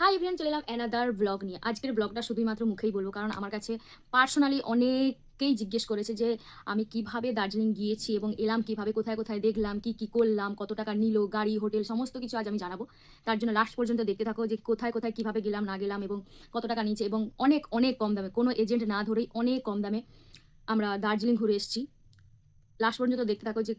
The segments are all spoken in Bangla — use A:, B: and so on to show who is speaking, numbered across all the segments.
A: হাই এভরিয়ান চলে এলাম অ্যানাদার ব্লগ নিয়ে। আজকের ব্লগটা শুধুমাত্র মুখেই বলব, কারণ আমার কাছে পার্সোনালি অনেকেই জিজ্ঞেস করেছে যে, আমি কীভাবে দার্জিলিং গিয়েছি এবং এলাম কীভাবে, কোথায় কোথায় দেখলাম, কি কি করলাম, কত টাকা নিল, গাড়ি, হোটেল, সমস্ত কিছু আজ আমি জানাব। তার জন্য লাস্ট পর্যন্ত দেখতে থাকো যে, কোথায় কোথায়, কীভাবে গেলাম, না গেলাম এবং কত টাকা নিয়েছে এবং অনেক অনেক কম দামে। কোনো এজেন্ট না ধরেই অনেক কম দামে আমরা দার্জিলিং ঘুরে এসেছি। লাস্ট পর্যন্ত দেখতে থাকো যে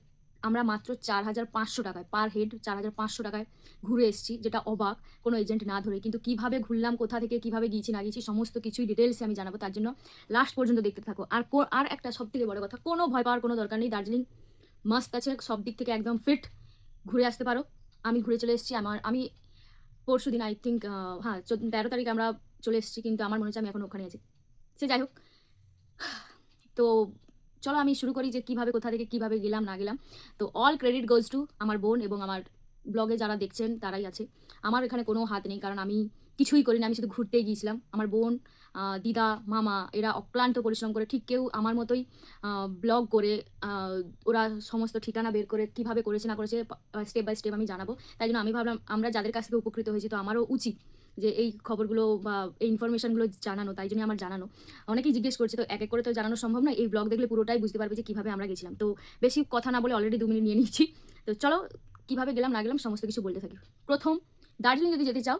A: আমরা মাত্র চার হাজার পাঁচশো টাকায় পার হেড চার হাজার পাঁচশো টাকায় ঘুরে এসেছি, যেটা অবাক, কোনো এজেন্ট না ধরে। কিন্তু কীভাবে ঘুরলাম, কোথা থেকে, কীভাবে গিয়েছি, না গিয়েছি, সমস্ত কিছুই ডিটেলসে আমি জানাব, তার জন্য লাস্ট পর্যন্ত দেখতে থাকো। আর আর একটা সব থেকে বড় কথা, কোনো ভয় পাওয়ার কোনো দরকার নেই, দার্জিলিং মাস্ত আছে, সব দিক থেকে একদম ফিট ঘুরে আসতে পারো। আমি ঘুরে চলে এসেছি, আমার, আমি পরশু দিন আই থিঙ্ক হ্যাঁ তেরো তারিখ আমরা চলে এসেছি, কিন্তু আমার মনে হচ্ছে আমি এখন ওখানে আছি। সে যাই হোক, তো চলো আমি শুরু করি যে কীভাবে, কোথা থেকে, কীভাবে গেলাম, না গেলাম। তো অল ক্রেডিট গোজ টু আমার বোন এবং আমার ব্লগে যারা দেখছেন, তারাই আছে। আমার এখানে কোনো হাত নেই, কারণ আমি কিছুই করি না আমি শুধু ঘুরতেই গিয়েছিলাম। আমার বোন দিদা, মামা, এরা অক্লান্ত পরিশ্রম করে, ঠিক কেউ আমার মতোই ব্লগ করে ওরা সমস্ত ঠিকানা বের করে কীভাবে করেছে, না করেছে স্টেপ বাই স্টেপ আমি জানাব। তাই জন্য আমি ভাবলাম, আমরা যাদের কাছ থেকে উপকৃত হয়েছি, তো আমারও উচিত যে এই খবরগুলো বা এই ইনফরমেশনগুলো জানানো, তাই জন্য আমার জানানো। অনেকেই জিজ্ঞেস করছে, তো এক এক করে তো জানানো সম্ভব না এই ব্লগ দেখলে পুরোটাই বুঝতে পারবে যে কীভাবে আমরা গেছিলাম। তো বেশি কথা না বলে অলরেডি দু মিনিট নিয়ে নিচ্ছি। তো চলো, কীভাবে গেলাম, না গেলাম সমস্ত কিছু বলতে থাকি। প্রথম, দার্জিলিং যদি যেতে চাও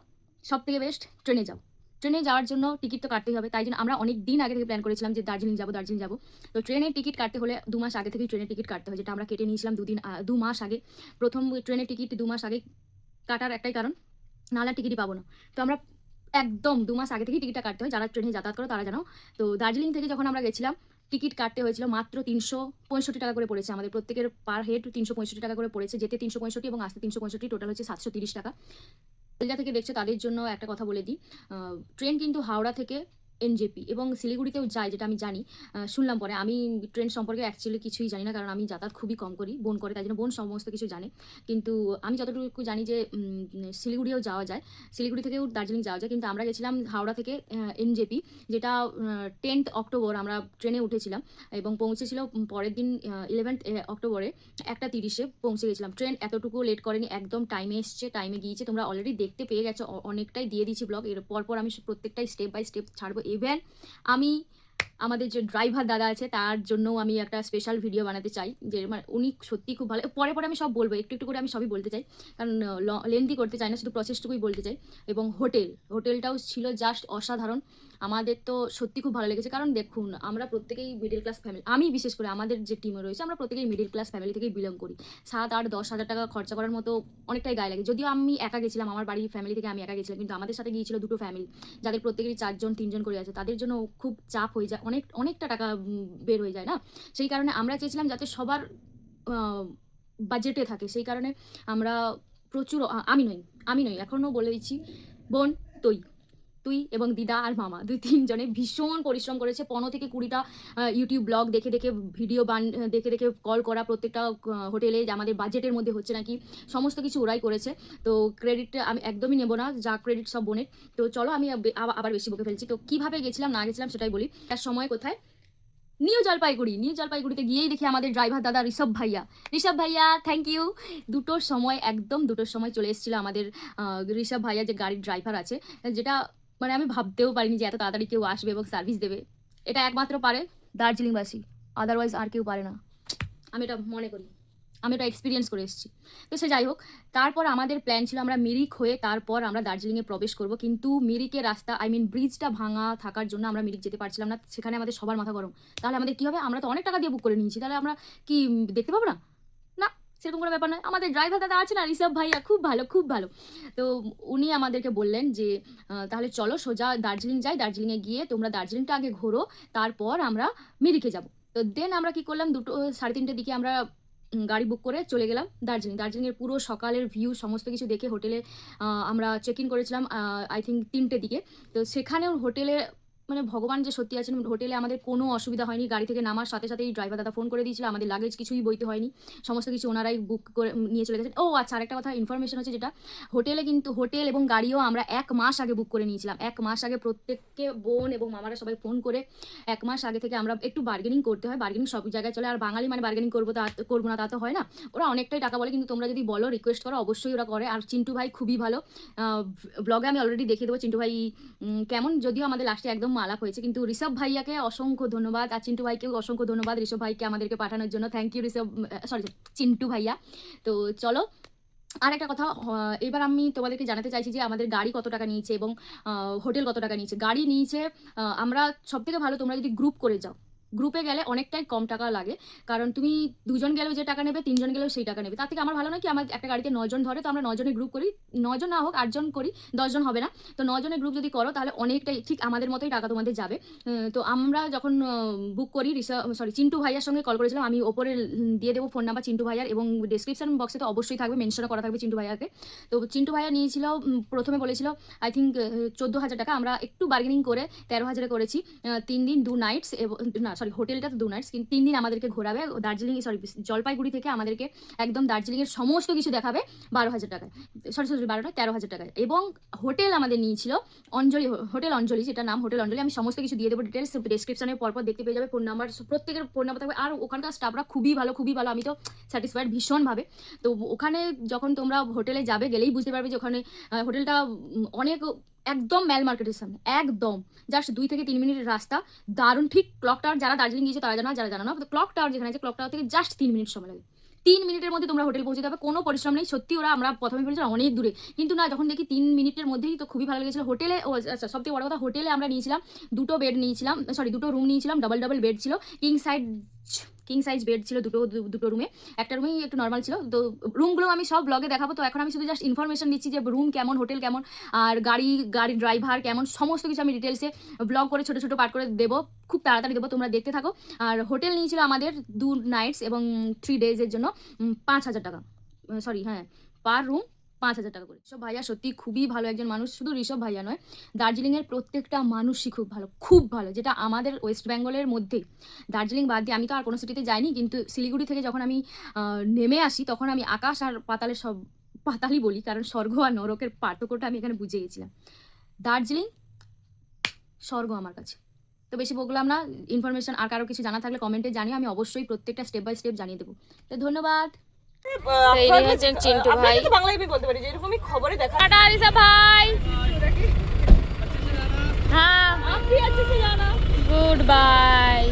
A: সব থেকে বেস্ট ট্রেনে যাও। ট্রেনে যাওয়ার জন্য টিকিট তো কাটতেই হবে, তাই জন্য আমরা অনেক দিন আগে থেকে প্ল্যান করেছিলাম যে দার্জিলিং যাব দার্জিলিং যাব। তো ট্রেনের টিকিট কাটতে হলে দু মাস আগে থেকেই ট্রেনের টিকিট কাটতে হয়, যেটা আমরা কেটে নিয়েছিলাম দুদিন দু মাস আগে। প্রথম ট্রেনের টিকিট দু মাস আগে কাটার একটাই কারণ। নাহলে টিকিটই পাবো না। তো আমরা একদম দু মাস আগে থেকেই টিকিটটা কাটতে হয়, যারা ট্রেনে যাতায়াত করে তারা জানো। তো দার্জিলিং থেকে যখন আমরা গেছিলাম, টিকিট কাটতে হয়েছিল মাত্র তিনশো পঁয়ষট্টি টাকা করে পড়েছে। আমাদের প্রত্যেকের পার হেড তিনশো পঁয়ষট্টি টাকা করে পড়েছে, যেতে তিনশো পঁয়ষট্টি এবং আসতে তিনশো পঁয়ষট্টি টোটাল হচ্ছে সাতশো তিরিশ টাকা। কলকাতা থেকে দেখছ, তাদের জন্য একটা কথা বলে দিই। ট্রেন কিন্তু হাওড়া থেকে এনজেপি এবং শিলিগুড়িতেও যায়, যেটা আমি জানি। শুনলাম পরে। আমি ট্রেন সম্পর্কে অ্যাকচুয়ালি কিছুই জানি না, কারণ আমি যাতায়াত খুবই কম করি, বোন করে, তাই জন্য বোন সমস্ত কিছু জানে। কিন্তু আমি যতটুকু জানি যে শিলিগুড়িও যাওয়া যায়। শিলিগুড়ি থেকেও দার্জিলিং যাওয়া যায়। কিন্তু আমরা গেছিলাম হাওড়া থেকে এনজেপি যেটা টেন্থ অক্টোবর আমরা ট্রেনে উঠেছিলাম এবং পৌঁছেছিল পরের দিন ইলেভেন্থ অক্টোবরে একটা তিরিশে পৌঁছে গেছিলাম। ট্রেন এতটুকু লেট করেনি, একদম টাইমে এসছে টাইমে গিয়েছে। তোমরা অলরেডি দেখতে পেয়ে গেছো অনেকটাই দিয়ে দিয়েছি ব্লগ এর পরপর আমি প্রত্যেকটাই স্টেপ বাই স্টেপ ছাড়বো। ইভেন আমি আমাদের যে ড্রাইভার দাদা আছে, তার জন্য আমি একটা স্পেশাল ভিডিও বানাতে চাই, যে মানে উনি সত্যি খুব ভালো, পরে পরে আমি সব বলব, একটু একটু করে আমি সবই বলতে চাই, কারণ লেন্দি করতে চাই না, শুধু প্রসেসটুকুই বলতে চাই, এবং হোটেল হোটেলটাও ছিল জাস্ট অসাধারণ আমাদের তো সত্যি খুব ভালো লেগেছে। কারণ দেখুন, আমরা প্রত্যেকেই মিডিল ক্লাস ফ্যামিলি আমি বিশেষ করে আমাদের যে টিমে রয়েছে, আমরা প্রত্যেকেই মিডিল ক্লাস ফ্যামিলি থেকেই বিলং করি। সাত, আট, দশ হাজার টাকা খরচা করার মতো অনেকটাই গায়ে লাগে। যদিও আমি একা গেছিলাম, আমার বাড়ির ফ্যামিলি থেকে আমি একা গেছিলাম, কিন্তু আমাদের সাথে গিয়েছিল দুটো ফ্যামিলি যাদের প্রত্যেকেরই চারজন, তিনজন করে আছে। তাদের জন্য খুব চাপ হয়ে যায়, অনেক, অনেকটা টাকা বের হয়ে যায় না? সেই কারণে আমরা চেয়েছিলাম যাতে সবার বাজেটে থাকে। সেই কারণে আমরা প্রচুর আমি নই আমি নই, এখনও বলে দিচ্ছি, বোন, তুই। তুই এবং দিদা আর মামা, দুই তিনজনে ভীষণ পরিশ্রম করেছে। পনেরো থেকে কুড়িটা ইউটিউব ব্লগ দেখে দেখে ভিডিও বান, দেখে দেখে কল করা প্রত্যেকটা হোটেলে যে আমাদের বাজেটের মধ্যে হচ্ছে নাকি সমস্ত কিছু ওরাই করেছে। তো ক্রেডিট আমি একদমই নেব না, যা ক্রেডিট সব বোনের। তো চলো আমি আবার বেশি বকে ফেলছি। তো কীভাবে গেছিলাম, না গেছিলাম সেটাই বলি। তার সময় কোথায়? নিউ জলপাইগুড়ি, নিউ জলপাইগুড়িতে গিয়েই দেখি আমাদের ড্রাইভার দাদা ঋষভ ভাইয়া। ঋষভ ভাইয়া থ্যাংক ইউ দুটোর সময়, একদম দুটোর সময় চলে এসেছিল আমাদের ঋষভ ভাইয়া যে গাড়ির ড্রাইভার আছে, যেটা মানে আমি ভাবতেও পারিনি যে এত তাড়াতাড়ি কেউ আসবে এবং সার্ভিস দেবে। এটা একমাত্র পারে দার্জিলিংবাসী আদারওয়াইজ আর কেউ পারে না। আমি এটা মনে করি। আমি এটা এক্সপিরিয়েন্স করে এসেছি। তো সে যাই হোক, তারপর আমাদের প্ল্যান ছিল আমরা মিরিক হয়ে তারপর আমরা দার্জিলিংয়ে প্রবেশ করব। কিন্তু মিরিকের রাস্তা আই মিন ব্রিজটা ভাঙা থাকার জন্য আমরা মিরিক যেতে পারছিলাম না। সেখানে আমাদের সবার মাথা গরম। তাহলে আমাদের কী হবে? আমরা তো অনেক টাকা দিয়ে বুক করে নিয়েছি। তাহলে আমরা কি দেখতে পাবো না? সেরকম কোনো ব্যাপার নয়। আমাদের ড্রাইভার দাদা আছে না ঋষভ ভাইয়া, খুব ভালো খুব ভালো। তো উনি আমাদেরকে বললেন যে তাহলে চলো সোজা দার্জিলিং যাই। দার্জিলিংয়ে গিয়ে তোমরা দার্জিলিংটা আগে ঘোরো, তারপর আমরা মিরিকে যাব। তো দেন আমরা কি করলাম? দুটো, সাড়ে তিনটের দিকে আমরা গাড়ি বুক করে চলে গেলাম দার্জিলিং। দার্জিলিংয়ের পুরো সকালের ভিউ সমস্ত কিছু দেখে হোটেলে আমরা চেক ইন করেছিলাম আই থিঙ্ক তিনটের দিকে। তো সেখানেও হোটেলে মানে ভগবান যে সত্যি আছেন, হোটেলে আমাদের কোনো অসুবিধা হয়নি। গাড়ি থেকে নামার সাথে সাথেই ড্রাইভার দাদা ফোন করে দিয়েছিল, আমাদের লাগেজ কিছুই বইতে হয়নি। সমস্ত কিছু ওনারাই বুক করে নিয়ে চলে গেছেন। ও আচ্ছা আরেকটা কথা ইনফরমেশন হচ্ছে যেটা, হোটেলে কিন্তু, হোটেল এবং গাড়িও আমরা এক মাস আগে বুক করে নিয়েছিলাম। এক মাস আগে প্রত্যেককে, বোন এবং মামারা সবাই ফোন করে এক মাস আগে থেকে আমরা একটু বার্গেনিং করতে হয়। বার্গেনিং সব জায়গায় চলে, আর বাঙালি মানে বার্গেনিং করব তা, করব না তা তো হয় না। ওরা অনেকটাই টাকা বলে, কিন্তু তোমরা যদি বলো রিকোয়েস্ট করো, অবশ্যই ওরা করে। আর চিন্টু ভাই খুবই ভালো। ব্লগে আমি অলরেডি দেখিয়ে দেবো। চিন্টু ভাই কেমন? যদিও আমাদের লাস্টে একদম আলাপ হয়েছে কিন্তু ঋষভ ভাইয়াকে অসংখ্য ধন্যবাদ আর চিন্টু ভাইকেও অসংখ্য ধন্যবাদ ঋষভ ভাইকে আমাদেরকে পাঠানোর জন্য। Thank you Rishabh sorry Chintu ভাইয়া। তো চলো, আর একটা কথা এবার আমি তোমাদেরকে জানাতে চাইছি যে আমাদের গাড়ি কত টাকা নিয়েছে এবং হোটেল কত টাকা নিয়েছে। গাড়ি নিয়েছে আমরা সব থেকে ভালো তোমরা যদি গ্রুপ করে যাও গ্রুপে গেলে অনেকটাই কম টাকা লাগে। কারণ তুমি দুজন গেলেও যে টাকা নেবে, তিনজন গেলেও সেই টাকা নেবে। তার থেকে আমার ভালো নয় কি, আমার একটা গাড়িতে নজন ধরে, তো আমরা নজনের গ্রুপ করি। নজন না হোক, আটজন করি, দশজন হবে না। তো নজনের গ্রুপ যদি করো, তাহলে অনেকটাই ঠিক আমাদের মতোই টাকা তোমাদের যাবে। তো আমরা যখন বুক করি সরি চিন্টু ভাইয়ার সঙ্গে কল করেছিলাম, আমি ওপরে দিয়ে দেবো ফোন নাম্বার চিন্টু ভাইয়ার এবং ডিসক্রিপশন বক্সে তো অবশ্যই থাকবে মেনশনও করা থাকবে চিন্টু ভাইয়াকে। তো চিন্টু ভাইয়া নিয়েছিল প্রথমে বলেছিল আই থিঙ্ক চোদ্দ হাজার টাকা। আমরা একটু বার্গেনিং করে তেরো হাজারে করেছি। তিন দিন, দু নাইটস এবং, না সরি হোটেলটা তো দু নাইটস কিন্তু তিন দিন আমাদেরকে ঘোরাবে। দার্জিলিং সরি জলপাইগুড়ি থেকে আমাদেরকে একদম দার্জিলিংয়ের সমস্ত কিছু দেখাবে বারো হাজার টাকায়। সরি সরি বারোটা তেরো হাজার টাকায়। এবং হোটেল আমাদের নিয়েছিল, অঞ্জলি, হোটেল অঞ্জলি যেটা নাম হোটেল অঞ্জলি, আমি সমস্ত কিছু দিয়ে দেবো ডিটেলস ডিসক্রিপশনে পরপর দেখতে পেয়ে যাবে ফোন নাম্বার প্রত্যেকের ফোন নাম্বার থাকবে। আর ওখানকার স্টাফরা খুবই ভালো খুবই ভালো, আমি তো স্যাটিসফাইড ভীষণভাবে। তো ওখানে যখন তোমরা হোটেলে যাবে, গেলেই বুঝতে পারবে যে ওখানে হোটেলটা অনেক একদম ম্যাল মার্কেটের সামনে, একদম। জাস্ট দুই থেকে তিন মিনিটের রাস্তা। দারুণ, ঠিক ক্লক টাওয়ার যারা দার্জিলিং গিয়েছে তারা জানো, যারা জানা না ক্লক টাওয়ার যেখানে আছে ক্লক টাওয়ার থেকে জাস্ট তিন মিনিট সময় লাগে। তিন মিনিটের মধ্যে তোমরা হোটেল পৌঁছে যাবে, কোনো পরিশ্রম নেই, সত্যি ওরা আমরা প্রথমে বলেছিলাম অনেক দূরে। কিন্তু না, যখন দেখি তিন মিনিটের মধ্যেই তো খুবই ভালো লেগেছিল। হোটেলে ও আচ্ছা সবথেকে বড় কথা হোটেলে আমরা নিয়েছিলাম দুটো বেড নিয়েছিলাম সরি দুটো রুম নিয়েছিলাম ডাবল ডাবল বেড ছিল। King side king size bed ছিল দুটো দুটো রুমে একটা রুমেই একটু নর্মাল ছিল। তো রুমগুলো আমি সব ব্লগে দেখাবো। তো এখন আমি শুধু জাস্ট ইনফরমেশন দিচ্ছি যে রুম কেমন হোটেল কেমন, আর গাড়ি গাড়ি ড্রাইভার কেমন, সমস্ত কিছু আমি ডিটেলসে ব্লগ করে ছোটো ছোটো পার্ট করে দেবো। খুব তাড়াতাড়ি দেবো, তোমরা দেখতে থাকো। আর হোটেল নিয়েছিল আমাদের দু নাইটস এবং থ্রি ডেজের জন্য পাঁচ হাজার টাকা। সরি হ্যাঁ পার রুম পাঁচ হাজার টাকা করে। ঋষভ ভাইয়া সত্যি খুবই ভালো একজন মানুষ, শুধু ঋষভ ভাইয়া নয়, দার্জিলিংয়ের প্রত্যেকটা মানুষই খুব ভালো খুব ভালো, যেটা আমাদের ওয়েস্ট বেঙ্গলের মধ্যে। দার্জিলিং বাদ দিয়ে আমি তো আর কোনো সিটিতে যাইনি, কিন্তু শিলিগুড়ি থেকে যখন আমি নেমে আসি, তখন আমি আকাশ আর পাতালের সব পাতালই বলি, কারণ স্বর্গ আর নরকের পার্থক্যটা আমি এখানে বুঝে গেছিলাম। দার্জিলিং স্বর্গ আমার কাছে। তো বেশি বললাম না ইনফরমেশন আর কারও কিছু জানা থাকলে কমেন্টে জানিয়ে আমি অবশ্যই প্রত্যেকটা স্টেপ বাই স্টেপ জানিয়ে দেবো। তো ধন্যবাদ।
B: ইনি হচ্ছেন চিন্টু ভাই।
C: বাংলায় আমি বলতে পারি যে এরকমই খবরে দেখা
B: টাটা ভাই। হ্যাঁ।
C: জানা?
B: Good bye.